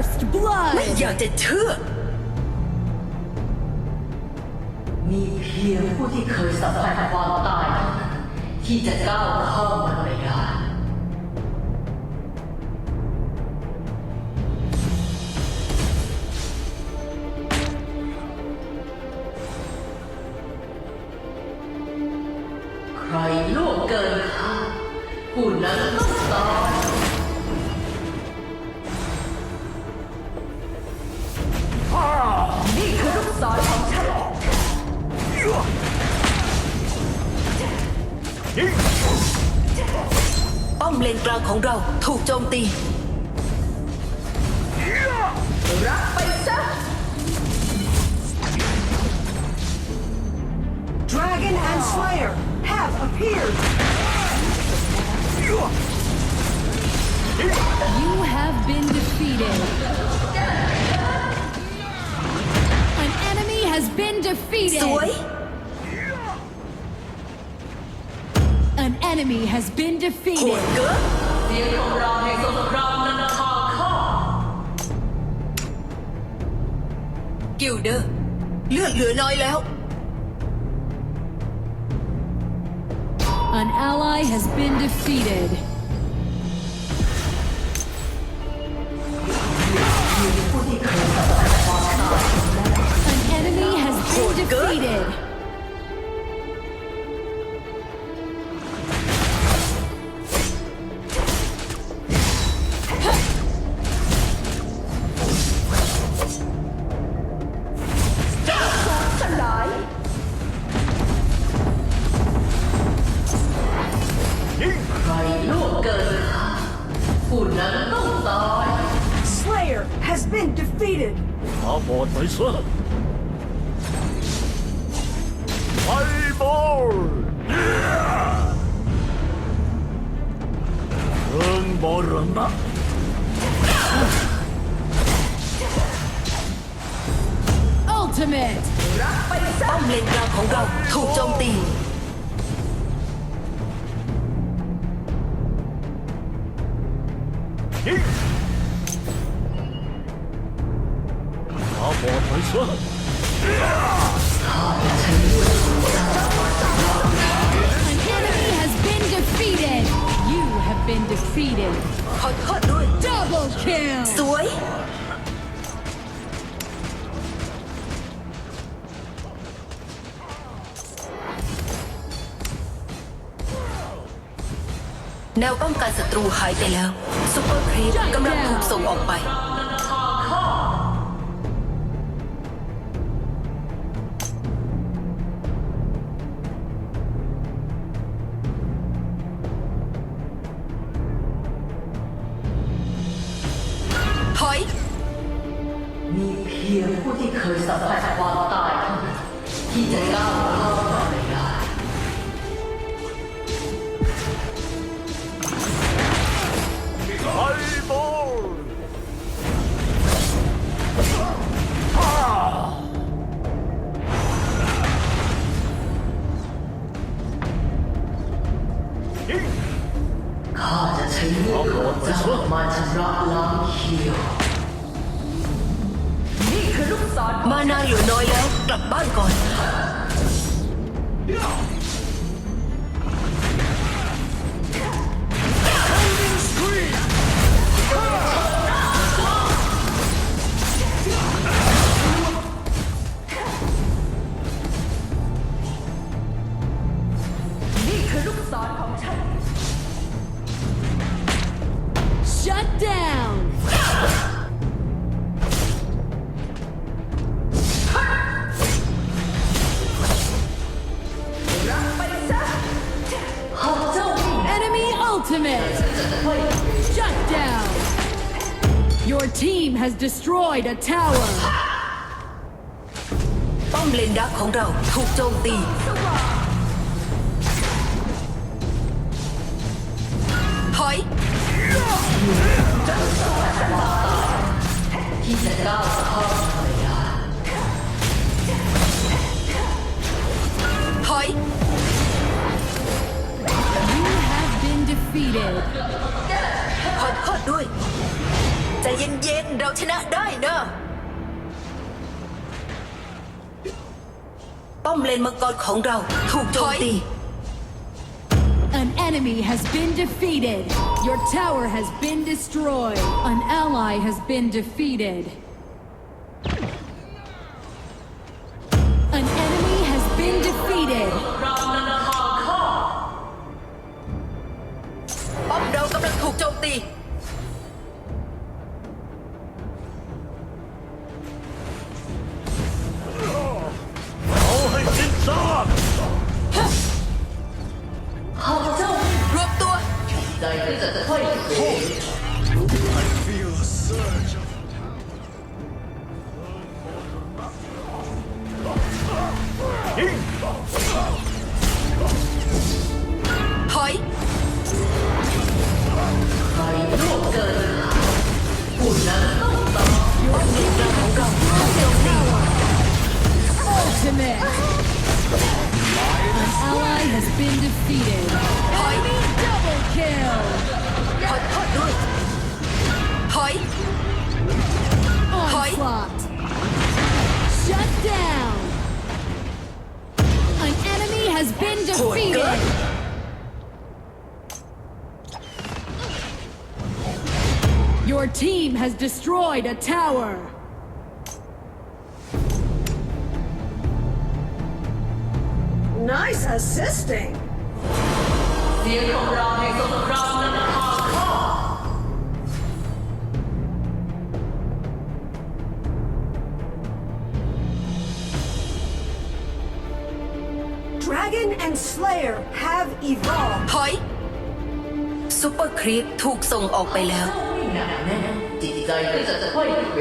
First blood! ไม่อยากจะเชื่อ มีเพียงผู้ที่เคยสัมผัสความตาย ที่จะก้าวเข้ามันไปได้ใครล่วงเกินข้าผู้นั้น ต้องตาย นี่คือลูกศรของฉัน ป้อมเลนกลางของเราถูกโจมตี รับไปซะ Dragon and Slayer have appeared! You have been defeated. has been ส defeated. วย An enemy has been โหด defeated. เกิน เสียงของเราในสงครามนานาชาติข้า กิลเดอร์ เลือดเหลือน้อยแล้ว An ally has been defeated. for defeated. Slayer has been defeated! 볼! 응, 모른다? Ultimate! Bom lên cao khổng lồ, thủ trong tì 이! 다 못할 수 없어. Defeated. ขอโทษด้วย Double kill. สวย แนวป้องกันศัตรูหายไปแล้วซุปเปอร์ครีปกำลังถูกส่งออกไป อย มีเพียงผู้ที่เคยสัมผัสความตายเท่านั้นที่จะก้าวข้ามไปได้ไฟบอลข้าจะใช้เลือดของเจ้ามาชำระล้างเคียว มานาเหลือน้อยแล้วกลับบ้านก่อน has destroyed a tower! ป้อมเลนดักของเราถูกโจมตี ถอย ที่จะก้าวเข้าภรรยา ถอย You have been defeated. ขอโทษด้วย ใจเย็นๆ เราชนะได้เนอะป้อมเลนมังกรของเราถูกโจมตี An enemy has been defeated. Your tower has been destroyed. An ally has been defeated. ถอย ใครล่วงเกินผู้นั้นต้องตาย Your team has destroyed a tower. Ultimate. An ally has been defeated. Enemy double kill. ขอโทษด้วย ถอย Onslaught. Shut down. An enemy has been defeated. Your team has destroyed a tower. Nice assisting. Dragon and Slayer have evolved. ถอยซูเปอร์ครีปถูกส่งออกไปแล้วไม่หนักแน่นจิตใจก็จะค่อยเข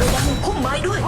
ระวังพุ่มไม้ด้วย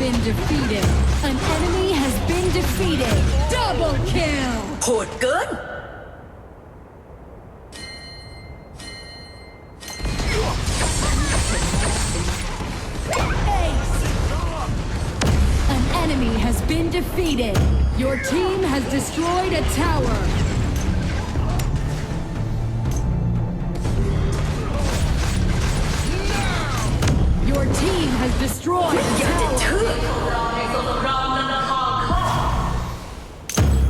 been defeated. An enemy has been defeated. Double kill. Port good. An enemy has been defeated. Your team has destroyed a tower. has destroyed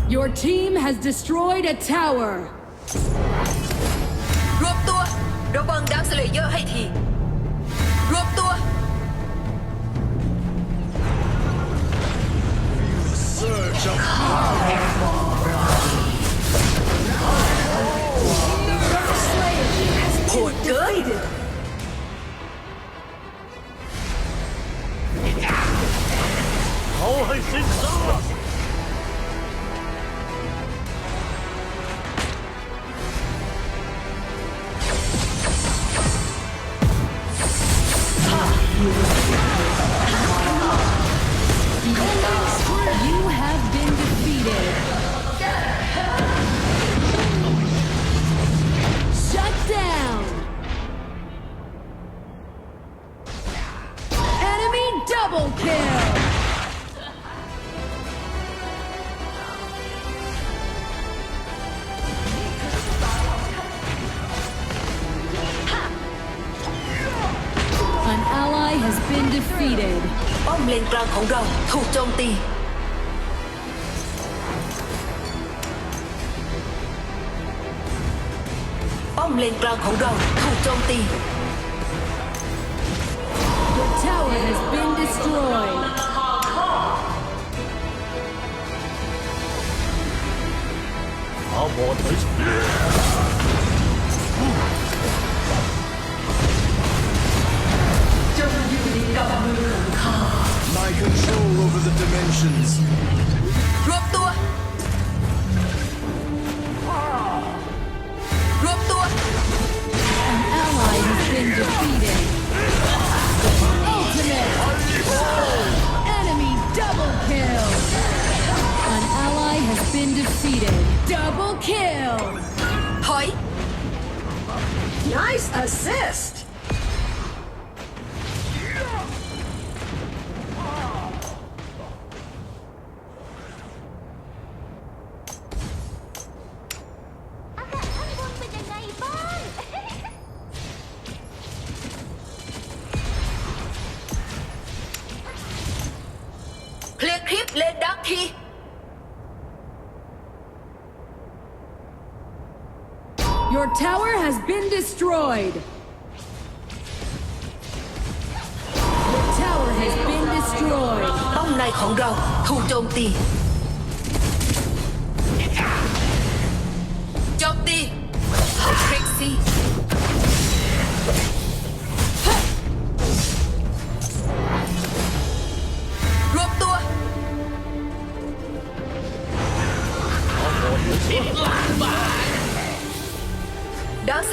Your team has destroyed a tower! Destroyed. want this Nice assist! destroyed. The tower has been destroyed. ป้อมในของเราถูกโจมตีโจมตี Trixie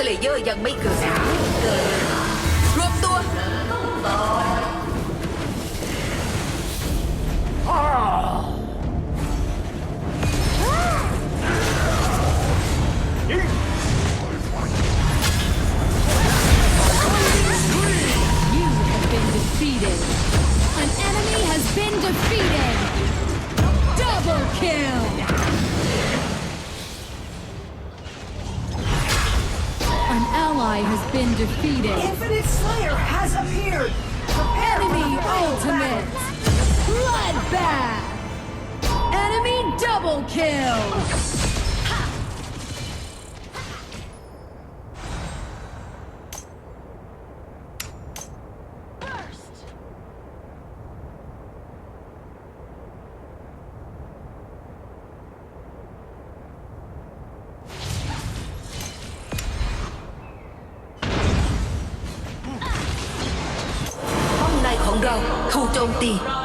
เลเยอร์ยังไม่เกิดเกิด โจมตี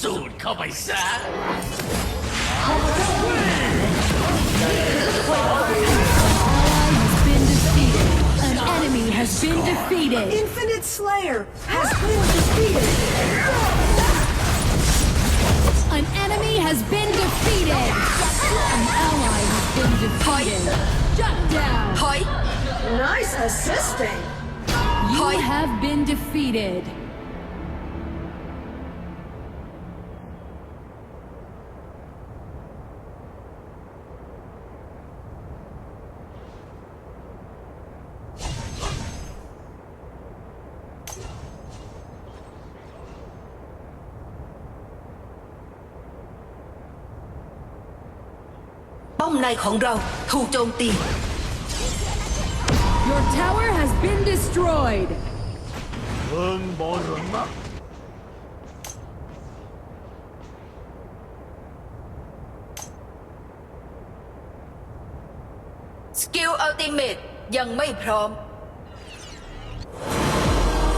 สูดเข้าไปซะ has been defeated. An enemy has been defeated. Infinite Slayer has been defeated. An enemy has been defeated. An ally has been defeated. Shut down. ถอย Nice assisting. You Hi. have been defeated. ในของเราถูกโจมตี Your tower has been destroyed. เพิ่งบอลนะสกิลอัลติเมตยังไม่พร้อม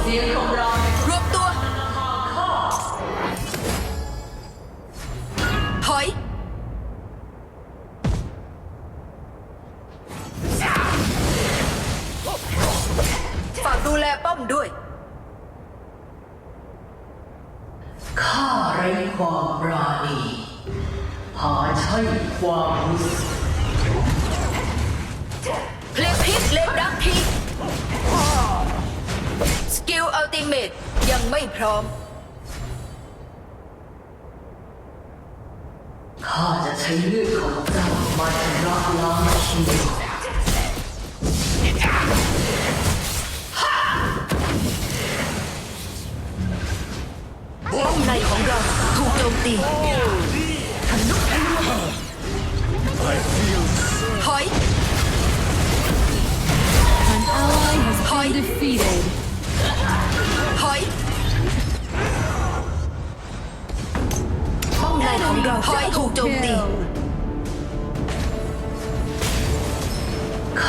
เสียงของเรารวบตัว ป้อมในของเราถูกโจมตี ถอย An ally has Hi. been defeated. ถอย ป้อมในของเราถอยถูกโจมตี Kill. ปร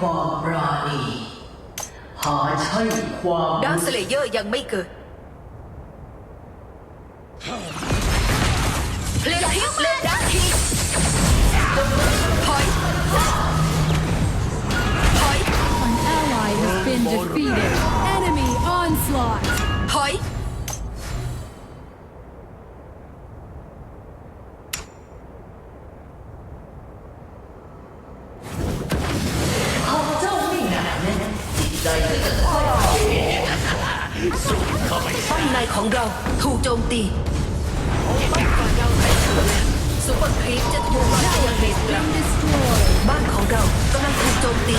ความปราณี หาใช่ความดาร์รู้สสึกเลเยอร์ยังไม่เกิดเพลงพิษเลนดักทีถอย ถอย An ally has been defeated. Enemy onslaught. ป้อมในของเราถูกโจมตีบ้านของเราใกล้ถึงแล้วซุปเปอร์ครีปจะถูกวางยังเรสกลับบ้านของเรากำลังถูกโจมตี